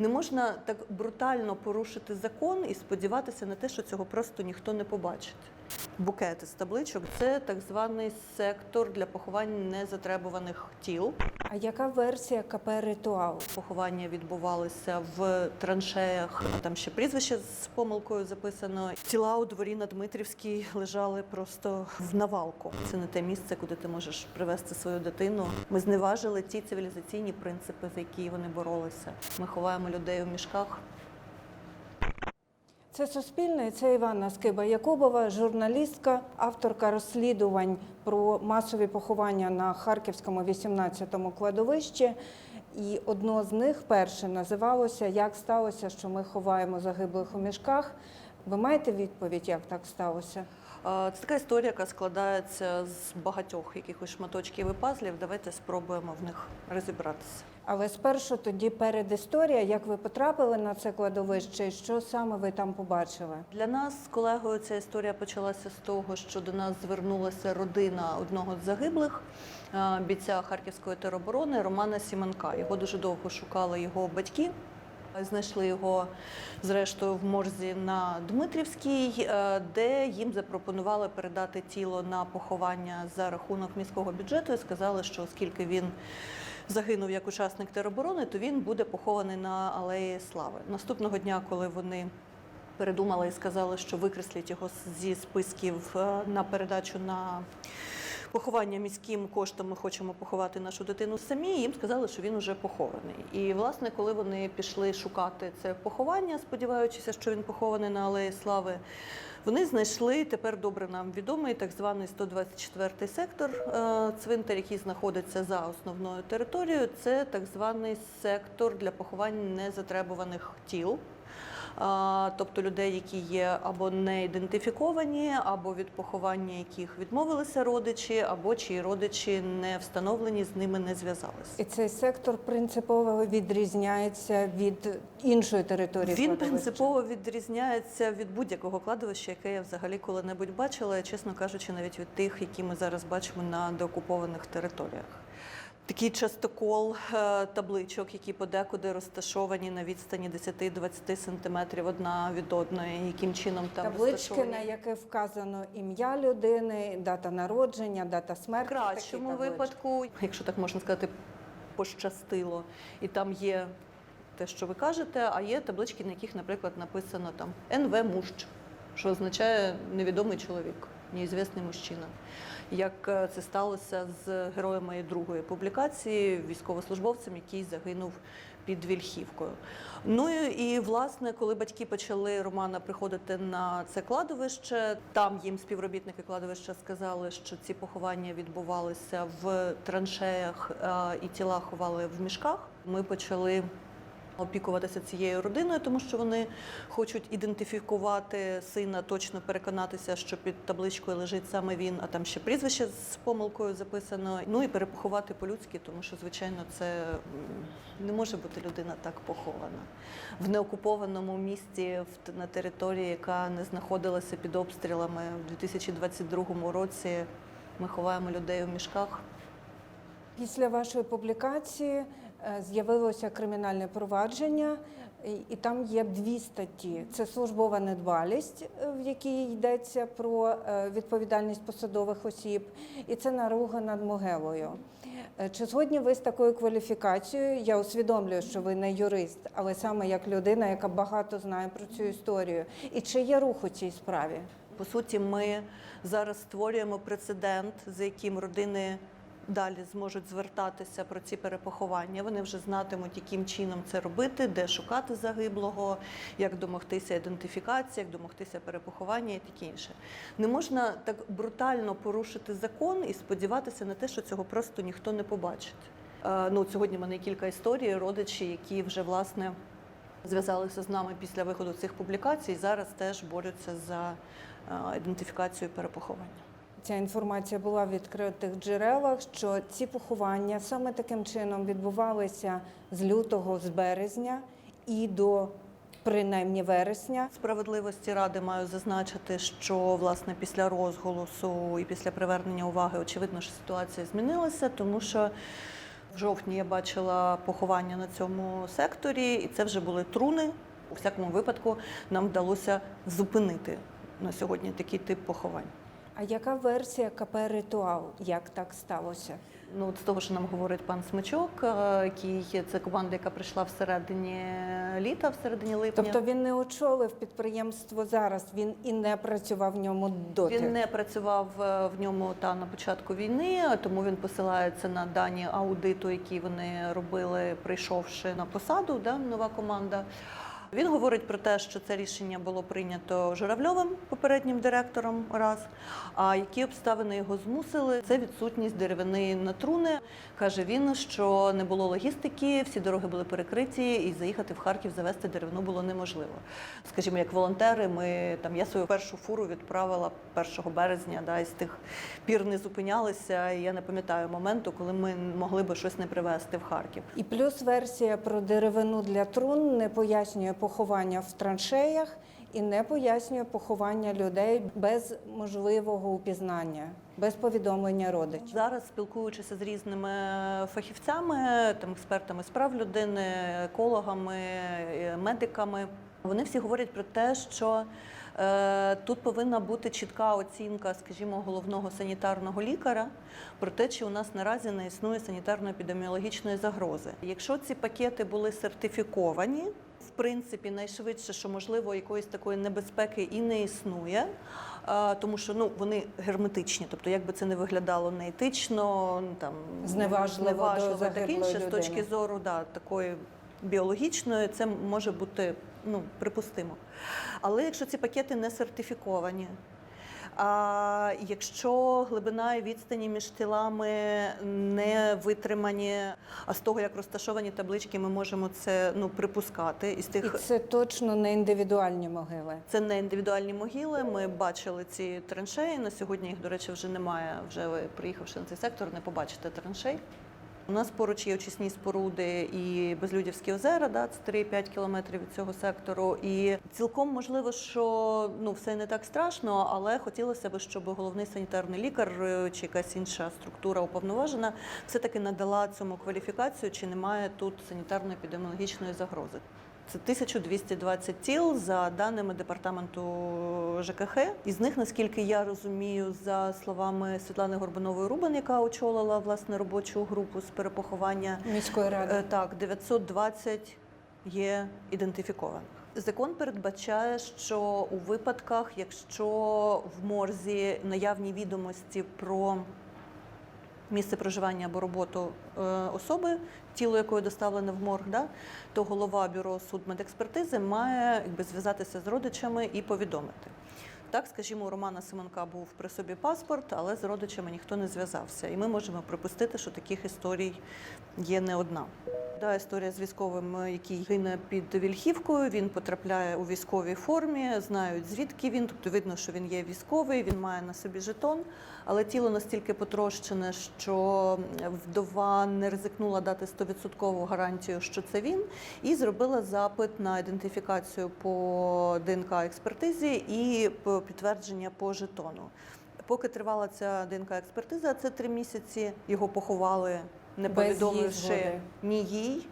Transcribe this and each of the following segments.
Не можна так брутально порушити закон і сподіватися на те, що цього просто ніхто не побачить. Букети з табличок це так званий сектор для поховань незатребуваних тіл. А яка версія КП ритуал? Поховання відбувалися в траншеях. Там ще прізвище з помилкою записано. Тіла у дворі на Дмитрівській лежали просто в навалку. Це не те місце, куди ти можеш привезти свою дитину. Ми зневажили ті цивілізаційні принципи, за які вони боролися. Ми ховаємо людей у мішках. Це Суспільне, це Іванна Скиба Якубова, журналістка, авторка розслідувань про масові поховання на Харківському 18-му кладовищі. І одно з них перше називалося Як сталося, що ми ховаємо загиблих у мішках. Ви маєте відповідь, як так сталося? Е, Це така історія, яка складається з багатьох якихось шматочків і пазлів. Давайте спробуємо в них розібратися. Але спершу тоді передісторія, як ви потрапили на це кладовище і що саме ви там побачили? Для нас з колегою ця історія почалася з того, що до нас звернулася родина одного з загиблих е, бійця Харківської тероборони Романа Сіменка. Його дуже довго шукали його батьки. Знайшли його зрештою в морзі на Дмитрівській, е, де їм запропонували передати тіло на поховання за рахунок міського бюджету і сказали, що оскільки він загинув як учасник тероборони, то він буде похований на Алеї Слави. Наступного дня, коли вони передумали і сказали, що викреслять його зі списків е, на передачу на поховання міським коштом. Ми хочемо поховати нашу дитину самі. Їм сказали, що він уже похований. І власне, коли вони пішли шукати це поховання, сподіваючися, що він похований на Алеї Слави. Вони знайшли тепер добре нам відомий так званий 124 сектор, е, цвинтар, який знаходиться за основною територією. Це так званий сектор для поховань незатребуваних тіл. Тобто людей, які є або не ідентифіковані, або від поховання яких відмовилися родичі, або чиї родичі не встановлені, з ними не зв'язалися. І цей сектор принципово відрізняється від іншої території. Він кладовища? принципово відрізняється від будь-якого кладовища, яке я взагалі коли-небудь бачила, чесно кажучи, навіть від тих, які ми зараз бачимо на деокупованих територіях. Такий частокол е, табличок, які подекуди розташовані на відстані 10-20 сантиметрів одна від одної, яким чином там Таблички, розташовані. на яке вказано ім'я людини, дата народження, дата В смерті. кращому випадку, якщо так можна сказати, пощастило, і там є те, що ви кажете, а є таблички, на яких, наприклад, написано там НВ Мужч, що означає невідомий чоловік, неізвісний мужчина. Як е, це сталося з героєм моєї другої публікації, військовослужбовцем, який загинув під Вільхівкою. Ну і власне, коли батьки почали Романа приходити на це кладовище, там їм співробітники кладовища сказали, що ці поховання відбувалися в траншеях е, і тіла ховали в мішках. Ми почали опікуватися цією родиною, тому що вони хочуть ідентифікувати сина, точно переконатися, що під табличкою лежить саме він, а там ще прізвище з помилкою записано. Ну і перепоховати по-людськи, тому що, звичайно, це не може бути людина так похована в неокупованому місті, на території, яка не знаходилася під обстрілами в 2022 році. Ми ховаємо людей у мішках. Після вашої публікації з'явилося кримінальне провадження, і, там є дві статті: це службова недбалість, е, в якій йдеться про е, відповідальність посадових осіб, і це наруга над могилою. Е, Чи згодні ви з такою кваліфікацією? Я усвідомлюю, що ви не юрист, але саме як людина, яка багато знає про цю історію. І чи є рух у цій справі? По суті, ми зараз створюємо прецедент, за яким родини далі зможуть звертатися про ці перепоховання. Вони вже знатимуть, яким чином це робити, де шукати загиблого, як домогтися ідентифікації, як домогтися перепоховання і таке інше. Не можна так брутально порушити закон і сподіватися на те, що цього просто ніхто не побачить. Е, Ну, сьогодні в мене кілька історій, родичі, які вже власне зв'язалися з нами після виходу цих публікацій, зараз теж борються за е, ідентифікацію перепоховання. Ця інформація була в відкритих джерелах, що ці поховання саме таким чином відбувалися з лютого, з березня і до принаймні вересня. Справедливості ради маю зазначити, що власне після розголосу і після привернення уваги очевидно, що ситуація змінилася, тому що В жовтні я бачила поховання на цьому секторі, і це вже були труни. У всякому випадку нам вдалося зупинити на сьогодні такий тип поховань. А яка версія КП Ритуал? Як так сталося? Ну, от з того, що нам говорить пан Смичок, е, який це команда, яка прийшла всередині літа, всередині липня. Тобто він не очолив підприємство зараз, він і не працював в ньому доти. Він не працював е, в ньому та на початку війни, тому він посилається на дані аудиту, які вони робили, прийшовши на посаду. Да, нова команда. Він говорить про те, що це рішення було прийнято Журавльовим, попереднім директором раз. А які обставини його змусили? Це відсутність деревини на труни. Каже він, що не було логістики, всі дороги були перекриті, і заїхати в Харків завести деревину було неможливо. Скажімо, як волонтери, ми там я свою першу фуру відправила 1 березня, да, і з тих пір не зупинялися. І я не пам'ятаю моменту, коли ми могли би щось не привезти в Харків. І плюс версія про деревину для трун не пояснює поховання в траншеях і не пояснює поховання людей без можливого упізнання, без повідомлення родичів. Зараз спілкуючися з різними фахівцями, там експертами з прав людини, екологами, е, медиками, вони всі говорять про те, що е, тут повинна бути чітка оцінка, скажімо, головного санітарного лікаря про те, чи у нас наразі не існує санітарно-епідеміологічної загрози. Якщо ці пакети були сертифіковані. В принципі, найшвидше, що можливо, якоїсь такої небезпеки і не існує, тому що ну вони герметичні, тобто як би це не виглядало неетично, там Зневажливо до так інше людини. з точки зору да, такої біологічної, це може бути ну, припустимо. Але якщо ці пакети не сертифіковані, а якщо глибина і відстані між тілами не витримані, а з того, як розташовані таблички, ми можемо це ну, припускати. Із І тих це точно не індивідуальні могили. це не індивідуальні могили. Ми бачили ці траншеї. На сьогодні їх, до речі, вже немає. Вже ви приїхавши на цей сектор, не побачите траншей. У нас поруч є очисні споруди і Безлюдівські озера, да, це 3-5 кілометрів від цього сектору. І цілком можливо, що ну все не так страшно, але хотілося б, щоб головний санітарний лікар е, чи якась інша структура уповноважена все-таки надала цьому кваліфікацію, чи немає тут санітарно-епідеміологічної загрози. Це 1220 тіл за даними департаменту ЖКХ. Із них, наскільки я розумію, за словами Світлани Горбанової Рубан, яка очолила власне робочу групу з перепоховання, Міської ради. е, так 920 є ідентифікованих. Закон передбачає, що у випадках, якщо в морзі наявні відомості про місце проживання або роботу е, особи, тіло якої доставлене в морг, да, то голова бюро судмедекспертизи має якби, зв'язатися з родичами і повідомити. Так, скажімо, у Романа Семенка був при собі паспорт, але з родичами ніхто не зв'язався. І ми можемо припустити, що таких історій є не одна. Да, історія з військовим, е, який гине під Вільхівкою. Він потрапляє у військовій формі, знають звідки він. Тобто видно, що він є військовий, він має на собі жетон, але тіло настільки потрощене, що вдова не ризикнула дати 100% гарантію, що це він, і зробила запит на ідентифікацію по ДНК експертизі і по підтвердження по жетону. Поки тривала ця ДНК експертиза, це три місяці. Його поховали, не повідомивши ні їй,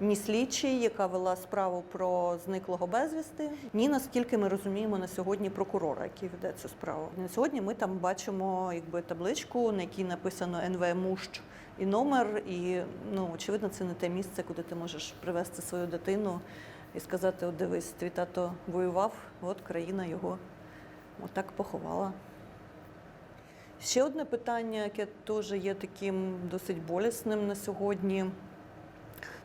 ні слідчій, яка вела справу про зниклого безвісти, ні наскільки ми розуміємо на сьогодні прокурора, який веде цю справу. На сьогодні ми там бачимо якби табличку, на якій написано НВ Мущ і номер. І ну очевидно, це не те місце, куди ти можеш привезти свою дитину і сказати: От дивись, твій тато воював, от країна його отак поховала. Ще одне питання, яке теж є таким досить болісним на сьогодні,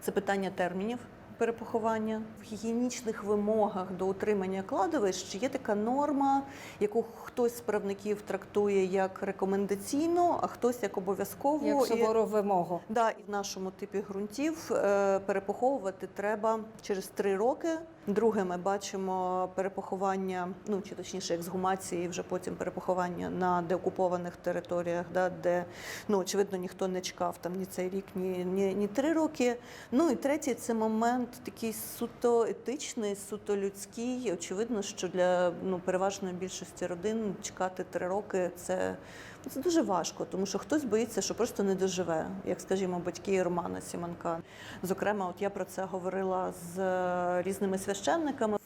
це питання термінів перепоховання. В гігієнічних вимогах до утримання кладовищ є така норма, яку хтось з правників трактує як рекомендаційну, а хтось як обов'язкову. Як сувору вимогу. Да, і в нашому типі ґрунтів е, перепоховувати треба через три роки. Друге, ми бачимо перепоховання, ну чи точніше ексгумації, вже потім перепоховання на деокупованих територіях, да, де ну очевидно ніхто не чекав там ні цей рік, ні, ні, ні три роки. Ну і третій це момент такий суто етичний, суто людський. Очевидно, що для ну, переважної більшості родин чекати три роки це, це дуже важко, тому що хтось боїться, що просто не доживе, як скажімо, батьки Романа Сіманка. Зокрема, от я про це говорила з е, різними священниками.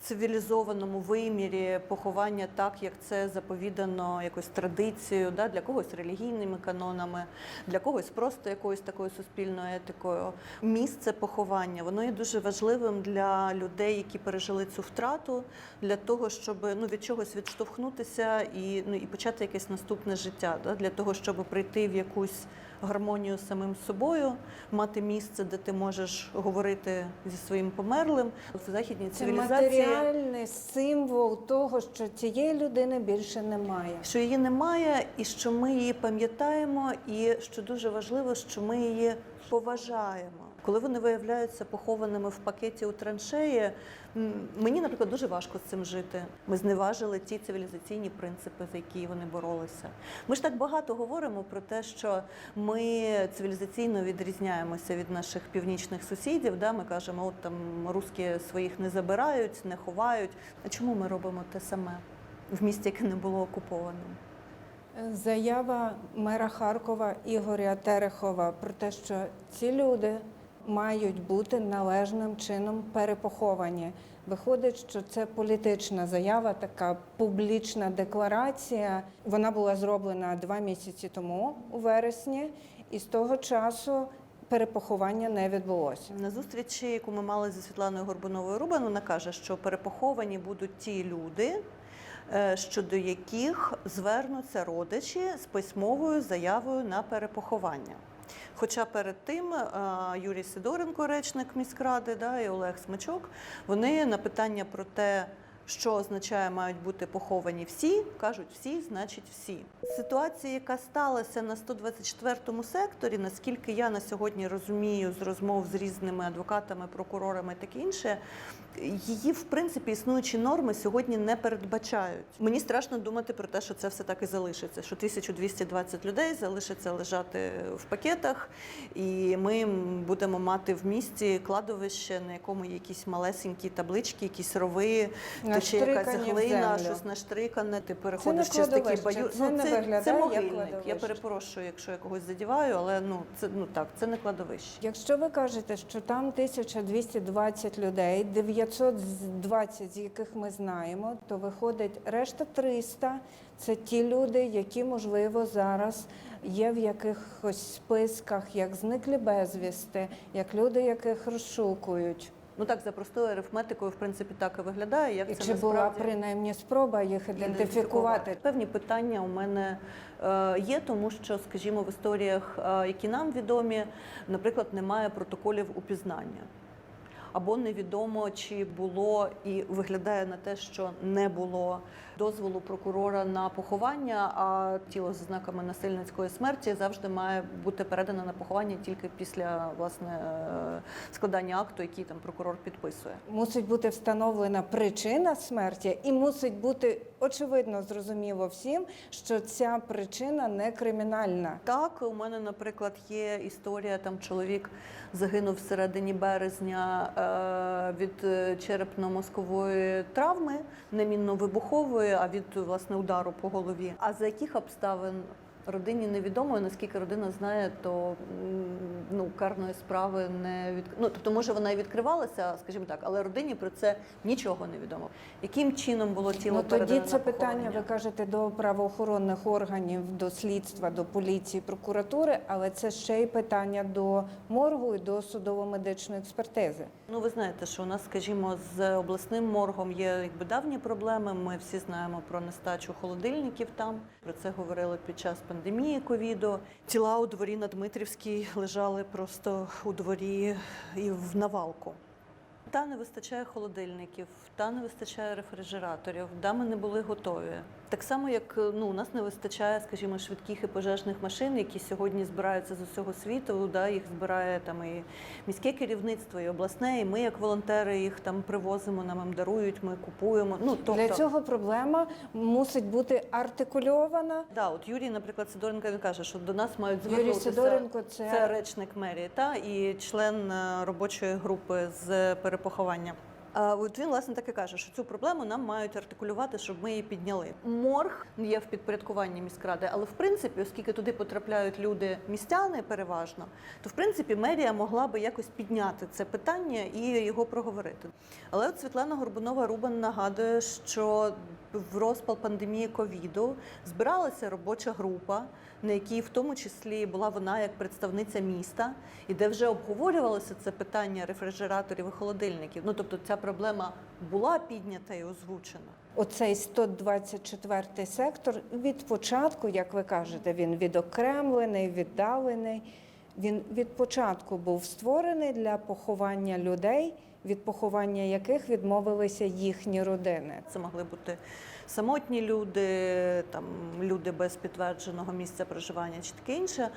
Цивілізованому вимірі поховання так, як це заповідано якось традицією, да, для когось релігійними канонами, для когось просто якоюсь такою суспільною етикою. Місце поховання воно є дуже важливим для людей, які пережили цю втрату, для того, щоб ну, від чогось відштовхнутися і, ну, і почати якесь наступне життя, да, для того, щоб прийти в якусь гармонію з самим собою, мати місце, де ти можеш говорити зі своїм померлим. В західній Це матеріальний символ того, що цієї людини більше немає. що її немає, і що ми її пам'ятаємо, і що дуже важливо, що ми її поважаємо. Коли вони виявляються похованими в пакеті у траншеї, мені, наприклад, дуже важко з цим жити. Ми зневажили ті цивілізаційні принципи, за які вони боролися. Ми ж так багато говоримо про те, що ми цивілізаційно відрізняємося від наших північних сусідів. Да? Ми кажемо, от там русські своїх не забирають, не ховають. А чому ми робимо те саме в місті, яке не було окупованим? Заява мера Харкова Ігоря Терехова про те, що ці люди мають бути належним чином перепоховані. Виходить, що це політична заява, така публічна декларація. Вона була зроблена два місяці тому, у вересні, і з того часу перепоховання не відбулося. На зустрічі, яку ми мали зі Світланою Горбуновою Рубан, вона каже, що перепоховані будуть ті люди, е, щодо яких звернуться родичі з письмовою заявою на перепоховання. Хоча перед тим е, Юрій Сидоренко, речник міськради, да, і Олег Смичок, вони на питання про те, що означає мають бути поховані всі, кажуть всі, значить всі. Ситуація, яка сталася на 124 секторі, наскільки я на сьогодні розумію з розмов з різними адвокатами, прокурорами таке інше, її в принципі існуючі норми сьогодні не передбачають. Мені страшно думати про те, що це все так і залишиться. Що 1220 людей залишиться лежати в пакетах, і ми будемо мати в місті кладовище, на якому є якісь малесенькі таблички, якісь рови, то чи якась глина, щось наштрикане. Ти переходиш через такі баю. це не це, це могильник. Я перепрошую, якщо я когось задіваю, але ну це ну так, це не кладовище. Якщо ви кажете, що там 1220 людей, 920 з яких ми знаємо, то виходить решта 300 – це ті люди, які можливо зараз є в якихось списках, як зниклі безвісти, як люди, яких розшукують. Ну так за простою арифметикою, в принципі, так і виглядає. Як І це чи була принаймні спроба їх ідентифікувати? Певні питання у мене е, є, тому що, скажімо, в історіях, е, які нам відомі, наприклад, немає протоколів упізнання. Або невідомо, чи було і виглядає на те, що не було дозволу прокурора на поховання, а тіло з ознаками насильницької смерті завжди має бути передано на поховання тільки після власне е, складання акту, який там прокурор підписує. Мусить бути встановлена причина смерті, і мусить бути очевидно зрозуміло всім, що ця причина не кримінальна. Так, у мене, наприклад, є історія. Там чоловік загинув в середині березня е, від е, черепно-мозкової травми, не мінно-вибухової, а від власне удару по голові. А за яких обставин родині невідомо, наскільки родина знає, то ну карної справи не від... ну, тобто, може вона і відкривалася, скажімо так, але родині про це нічого не відомо. Яким чином було тіло Ну тоді це питання, ви кажете, до правоохоронних органів, до слідства, до поліції, прокуратури, але це ще й питання до моргу і до судово-медичної експертизи. Ну, ви знаєте, що у нас, скажімо, з обласним моргом є якби давні проблеми. Ми всі знаємо про нестачу холодильників там. Про це говорили під час пандемії ковіду. Тіла у дворі на Дмитрівській лежали просто у дворі і в навалку. Та не вистачає холодильників, та не вистачає рефрижераторів, да, ми не були готові. Так само, як ну, у нас не вистачає, скажімо, швидких і пожежних машин, які сьогодні збираються з усього світу. Да, їх збирає там і міське керівництво, і обласне, і ми, як волонтери, їх там привозимо, нам їм дарують, ми купуємо. Ну, тобто, Для цього проблема мусить бути артикульована. Да, от Юрій, наприклад, Сидоренко він каже, що до нас мають Юрій. Сидоренко це- це речник мерії, та і член е, робочої групи з перепоховання. От він власне так і каже, що цю проблему нам мають артикулювати, щоб ми її підняли. Морг є в підпорядкуванні міськради, але в принципі, оскільки туди потрапляють люди містяни переважно, то в принципі мерія могла би якось підняти це питання і його проговорити. Але от Світлана Горбунова Рубан нагадує, що в розпал пандемії ковіду збиралася робоча група, на якій в тому числі була вона як представниця міста, і де вже обговорювалося це питання рефрижераторів і холодильників. Ну тобто ця проблема була піднята і озвучена. Оцей 124 сектор від початку, як ви кажете, він відокремлений, віддалений. Він від початку був створений для поховання людей, від поховання яких відмовилися їхні родини. Це могли бути самотні люди, там люди без підтвердженого місця проживання чи таке інше.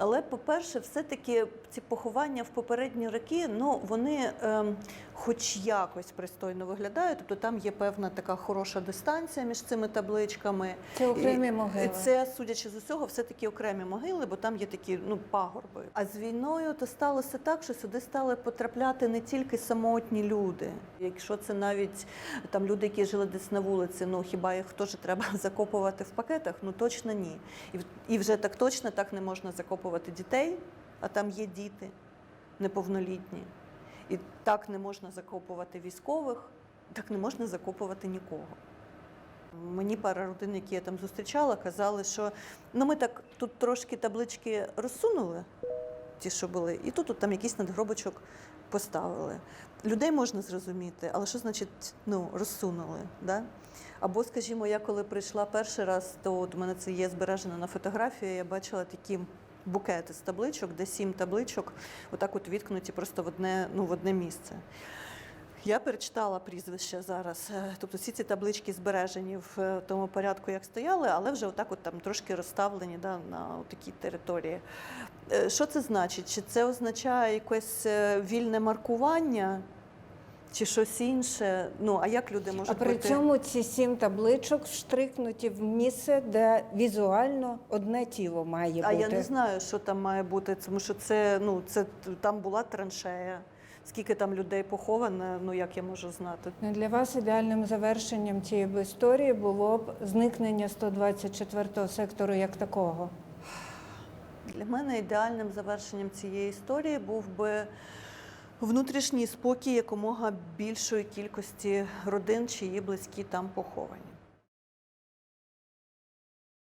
Але, по-перше, все-таки ці поховання в попередні роки, ну вони ем, хоч якось пристойно виглядають. Тобто там є певна така хороша дистанція між цими табличками. Це окремі могили. і Це, судячи з усього, все-таки окремі могили, бо там є такі ну, пагорби. А з війною то сталося так, що сюди стали потрапляти не тільки самотні люди. Якщо це навіть там люди, які жили десь на вулиці, ну хіба їх теж треба закопувати в пакетах? Ну точно ні. І, вже так точно так не можна закопувати дітей, а там є діти неповнолітні. І так не можна закопувати військових, так не можна закопувати нікого. Мені пара родин, які я там зустрічала, казали, що ну ми так тут трошки таблички розсунули, ті, що були, і тут, от там якийсь надгробочок поставили. Людей можна зрозуміти, але що значить ну, розсунули? Да? Або, скажімо, я коли прийшла перший раз, то от у мене це є збережено на фотографії, я бачила такі букети з табличок, де сім табличок, отак от відкнуті просто в одне, ну, в одне місце. Я перечитала прізвища зараз. Е, Тобто всі ці таблички збережені в е, тому порядку, як стояли, але вже отак от там трошки розставлені да, на такій території. Е, Що це значить? Чи це означає якесь вільне маркування, чи щось інше? Ну, а як люди можуть А при бути? цьому ці сім табличок штрикнуті в місце, де візуально одне тіло має А бути. я не знаю, що там має бути, тому що це, ну, це там була траншея. Скільки там людей поховано, ну як я можу знати? Ну, Для вас ідеальним завершенням цієї б історії було б зникнення 124 сектору як такого. Для мене ідеальним завершенням цієї історії був би внутрішній спокій якомога більшої кількості родин, чиї близькі там поховані.